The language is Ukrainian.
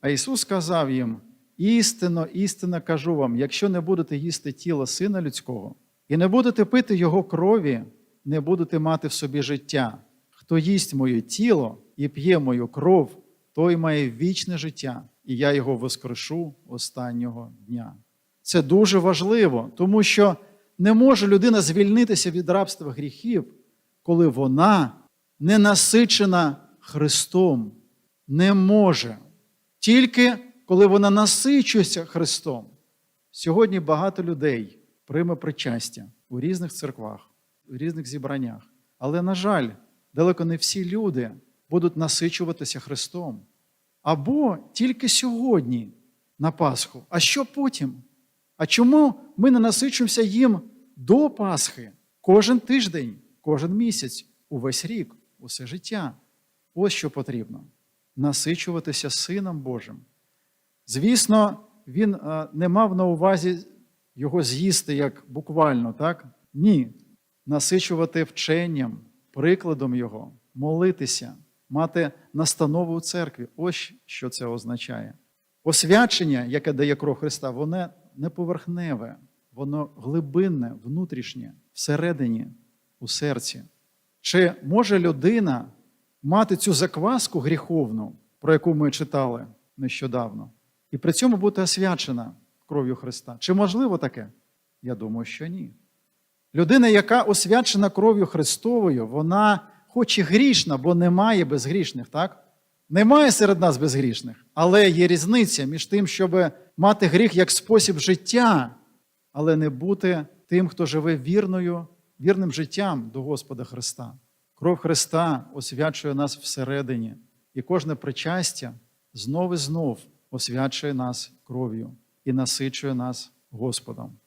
А Ісус сказав їм: істинно, істинно кажу вам, якщо не будете їсти тіло Сина Людського і не будете пити Його крові, не будете мати в собі життя. Хто їсть моє тіло і п'є мою кров, той має вічне життя, і я його воскрешу останнього дня. Це дуже важливо, тому що не може людина звільнитися від рабства гріхів, коли вона не насичена Христом. Не може. Тільки коли вона насичується Христом. Сьогодні багато людей прийме причастя у різних церквах, у різних зібраннях. Але, на жаль, далеко не всі люди будуть насичуватися Христом. Або тільки сьогодні на Пасху. А що потім? А чому ми не насичуємося їм до Пасхи кожен тиждень, кожен місяць, увесь рік, усе життя? Ось що потрібно насичуватися Сином Божим. Звісно, він е, не мав на увазі його з'їсти як буквально, так? Ні. Насичувати вченням, прикладом його, молитися, мати настанову у церкві. Ось що це означає. Освячення, яке дає кров Христа, воно не поверхневе, воно глибинне, внутрішнє, всередині, у серці. Чи може людина мати цю закваску гріховну, про яку ми читали нещодавно, і при цьому бути освячена кров'ю Христа? Чи можливо таке? Я думаю, що ні. Людина, яка освячена кров'ю Христовою, вона хоч і грішна, бо немає безгрішних, так? Немає серед нас безгрішних, але є різниця між тим, щоб мати гріх як спосіб життя, але не бути тим, хто живе вірною, вірним життям до Господа Христа. Кров Христа освячує нас всередині, і кожне причастя знов і знов освячує нас кров'ю і насичує нас Господом.